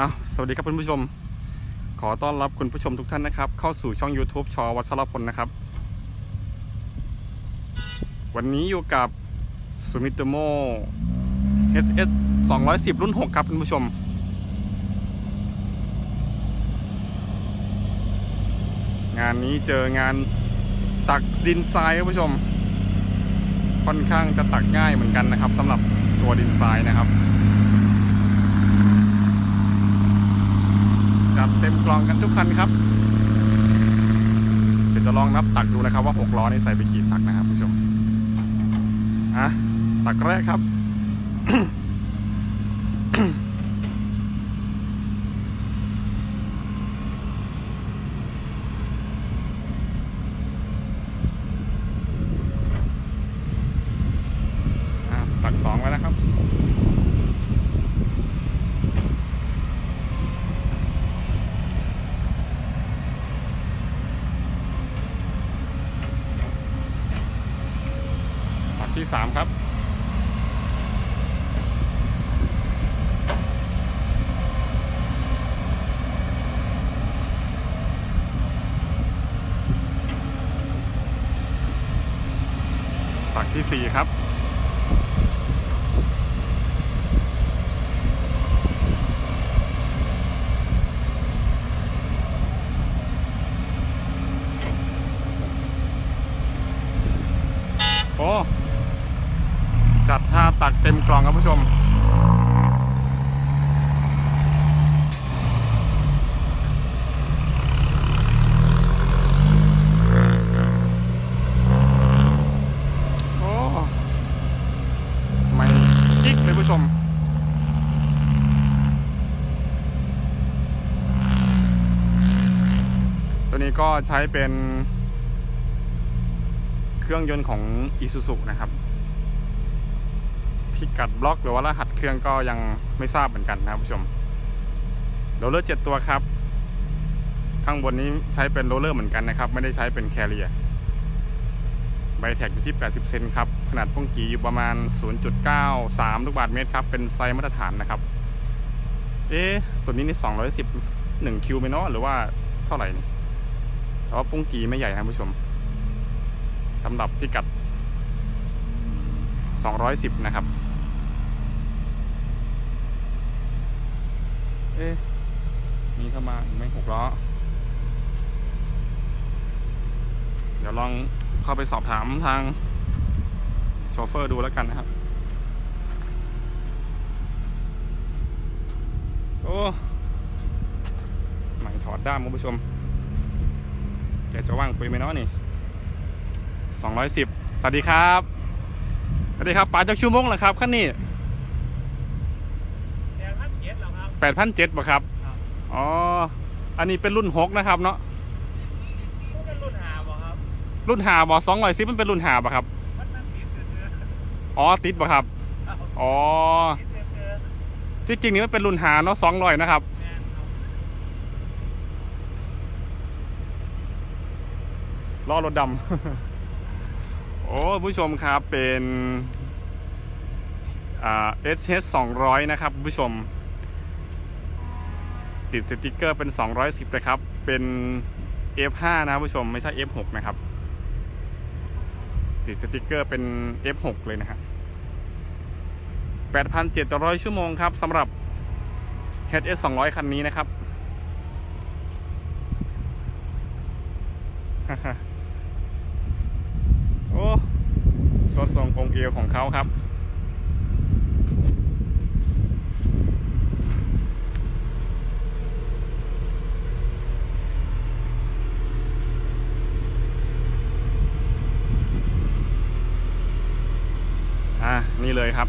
อ้าวสวัสดีครับคุณผู้ชม ขอต้อนรับคุณผู้ชมทุกท่านนะครับ เข้าสู่ช่อง YouTube ชอวัชรพลนะครับ วันนี้อยู่กับ Sumitomo HS 210 รุ่น 6 ครับคุณผู้ชม งานนี้เจองานตักดินทรายครับคุณผู้ชม ค่อนข้างจะตักง่ายเหมือนกันนะครับสำหรับตัวดินทรายนะครับ จัดเต็มกล่องกันทุกคันครับเดี๋ยวจะลองนับตักดูนะครับว่า6ล้อนี่ใส่ไปกี่ตักนะครับผู้ชมอะตักแรกครับตักสองไว้นะครับ ตักที่สามครับ ตักที่สี่ครับ โอ้ จัดท่าตักเต็มกล่องครับผู้ชม โอ้ไม่จิกเลยผู้ชม ตัวนี้ ก็ใช้เป็นเครื่องยนต์ของ Isuzu นะครับพิกัดบล็อกหรือว่ารหัสเครื่องก็ยังไม่ทราบเหมือนกันนะครับผู้ชมโรลเลอร์เจ็ดตัวครับ ข้างบนนี้ใช้เป็นโรลเลอร์เหมือนกันนะครับ ไม่ได้ใช้เป็นแคเรียใบแท็กอยู่ที่ 80 เซนครับ ขนาดป้องกีอยู่ประมาณ 0.93 ลูกบาศก์เมตรครับ เป็นไซส์มาตรฐานนะครับ เอ๊ะ ตัวนี้นี่ 210 1คิวไหมเนาะหรือว่าเท่าไหร่นี่ แต่ว่าปุ้งกีไม่ใหญ่นะครับผู้ชมสำหรับพิกัด 210 นะครับ เอ๊ะมีเข้ามาอีกไหมหกล้อ เดี๋ยวลองเข้าไปสอบถามทางโชเฟอร์ดูแล้วกันนะครับ โอ้ไม่ถอดด้ามคุณผู้ชม แกจะว่างคุยไหมเนาะนี่210สวัสดีครับสวัสดีครับป๋าจากชั่วโมงเหรอครับขั้นนี้แปดพันเจ็ดแล้วครับแปดพันเจ็ดบ่ครับครับ อ๋อ อันนี้เป็นรุ่นหกนะครับเนาะผู้เป็นรุ่นหาบ่ครับ รุ่นหาบอสองร้อยซิมันเป็นรุ่นหาบ่ครับมันมันติดเนื้ออ๋อติดบ่ครับครับ อ๋อติดเนื้อที่จริงนี่มันเป็นรุ่นหาเนาะสองร้อยนะครับแมนครับ ล้อรถดำ โอ้ผู้ชมครับเป็นอ่า HS 200นะครับผู้ชม ติดสติกเกอร์เป็น 210นะครับ เป็น F5 นะผู้ชมไม่ใช่ F6 นะครับ ติดสติกเกอร์เป็น F6 เลยนะฮะ8,700 ชั่วโมงครับสำหรับ HS 200 คันนี้นะครับ โอ้สดทรงองค์เอวของเขาครับ อะ นี่เลยครับ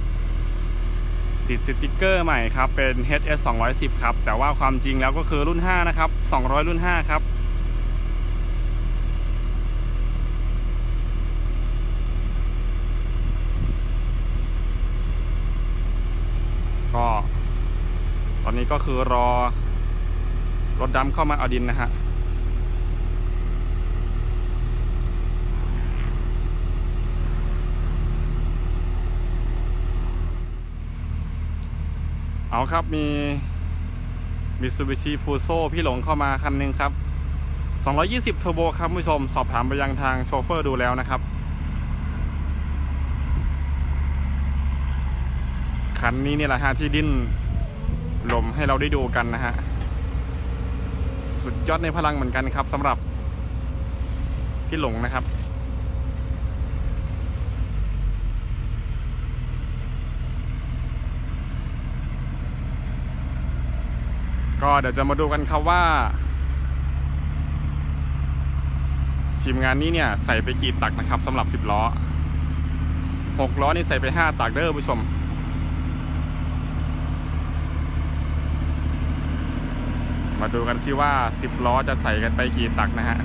ติดสติกเกอร์ใหม่ครับ เป็น HS 210 ครับ แต่ว่าความจริงแล้วก็คือรุ่น 5 นะครับ 200 รุ่น 5 ครับ ก็ ต อนนี้ก็คือรอรถดำเข้ามาเอาดินนะฮะเอาครับมี Mitsubishi Fuso พี่หลงเข้ามาคันหนึงครับ 220เทอร์โบครับคุณผู้ชม สอบถามไปยังทางโชเฟอร์ดูแล้วนะครับ คันนี้เนี่ยแหละฮะที่ดิ้น ลมให้เราได้ดูกันนะฮะ สุดยอดในพลังเหมือนกันครับสำหรับพี่หลงนะครับ ก็เดี๋ยวจะมาดูกันครับว่า ทีมงานนี้เนี่ยใส่ไปกี่ตักนะครับสำหรับ 10 ล้อ 6 ล้อนี่ใส่ไป 5 ตักเด้อผู้ชม มาดูกันซิว่า 10 ล้อจะใส่กันไปกี่ตักนะฮะ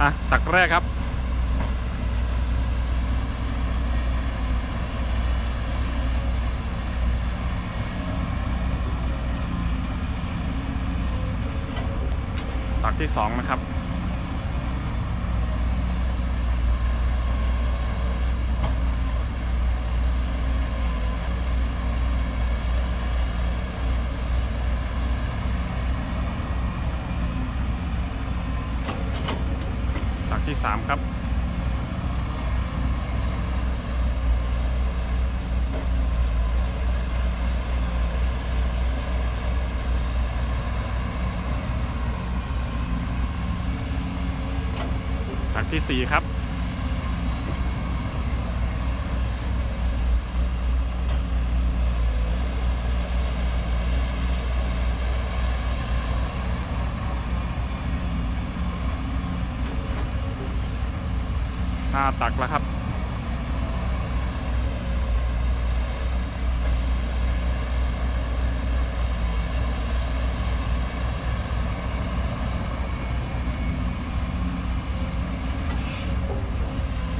อะตักแรกครับ ที่สองนะครับตักที่สามครับ ที่สี่ครับห้าตักแล้วครับ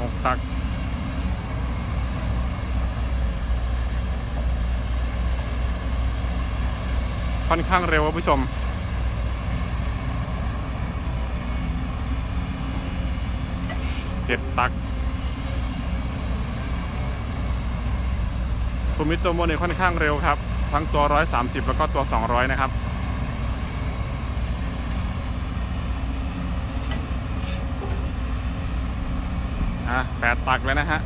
หกตัก ค่อนข้างเร็วครับผู้ชม เจ็ดตักซูมิโตโมเนี่ยค่อนข้างเร็วครับ ทั้งตัว 130 แล้วก็ตัว 200 นะครับอะแปดตักแล้วนะฮะ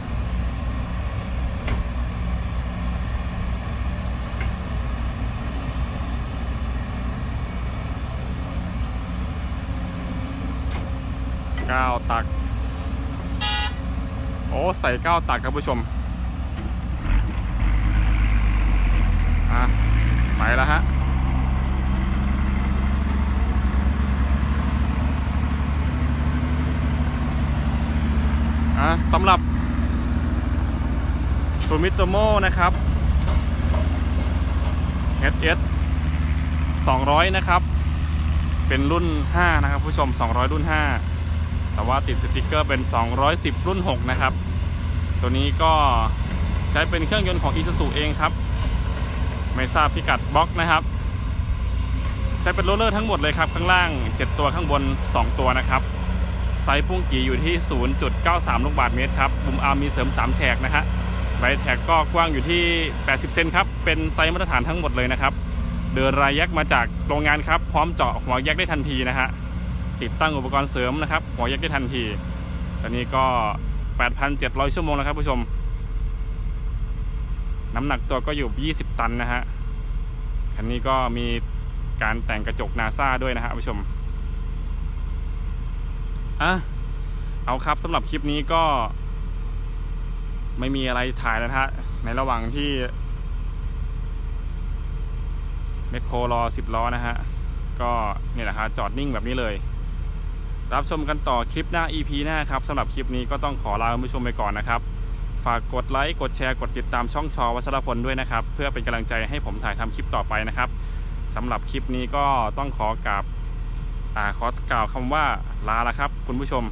ก้าตัก โอ้ใส่เก้าตักครับผู้ชมอะไปแล้วฮะอะสำหรับซูมิโตโมนะครับ HS 200 นะครับ เป็นรุ่น 5 นะครับ ผู้ชม 200 รุ่น 5 แต่ว่าติดสติกเกอร์เป็น 210 รุ่น 6 นะครับ ตัวนี้ก็ใช้เป็นเครื่องยนต์ของ Isuzu เองครับ ไม่ทราบพิกัดบล็อกนะครับ ใช้เป็นโรลเลอร์ทั้งหมดเลยครับ ข้างล่าง 7 ตัวข้างบน 2 ตัวนะครับไซส์พุ่งกี่อยู่ที่ 0.93 ลูกบาศก์เมตรครับมุมอาร์มมีเสริม 3 แฉกนะฮะใบแท็กก็กว้างอยู่ที่ 80 เซนครับ เป็นไซส์มาตรฐานทั้งหมดเลยนะครับ เดินรายแยกมาจากโรงงานครับ พร้อมเจาะหัวแยกได้ทันทีนะฮะ ติดตั้งอุปกรณ์เสริมนะครับ หัวแยกได้ทันที ตอนนี้ก็ 8,700 ชั่วโมงแล้วครับผู้ชม น้ำหนักตัวก็อยู่ 20 ตันนะฮะ คันนี้ก็มีการแต่งกระจกนาซาด้วยนะฮะผู้ชม อะ เอาครับสำหรับคลิปนี้ก็ ไม่มีอะไรถ่ายแล้วนะฮะ ในระหว่างที่แมคโครรอ 10 ล้อนะฮะ ก็นี่แหละฮะจอดนิ่งแบบนี้เลย รับชมกันต่อคลิปหน้า EP หน้าครับสำหรับคลิปนี้ก็ต้องขอลาคุณผู้ชมไปก่อนนะครับ ฝากกดไลค์กดแชร์กดติดตามช่องชอวัชรพลด้วยนะครับ เพื่อเป็นกำลังใจให้ผมถ่ายทำคลิปต่อไปนะครับสำหรับคลิปนี้ก็ต้องขอกราบขอกล่าวคำว่าลาละครับ คุณผู้ชม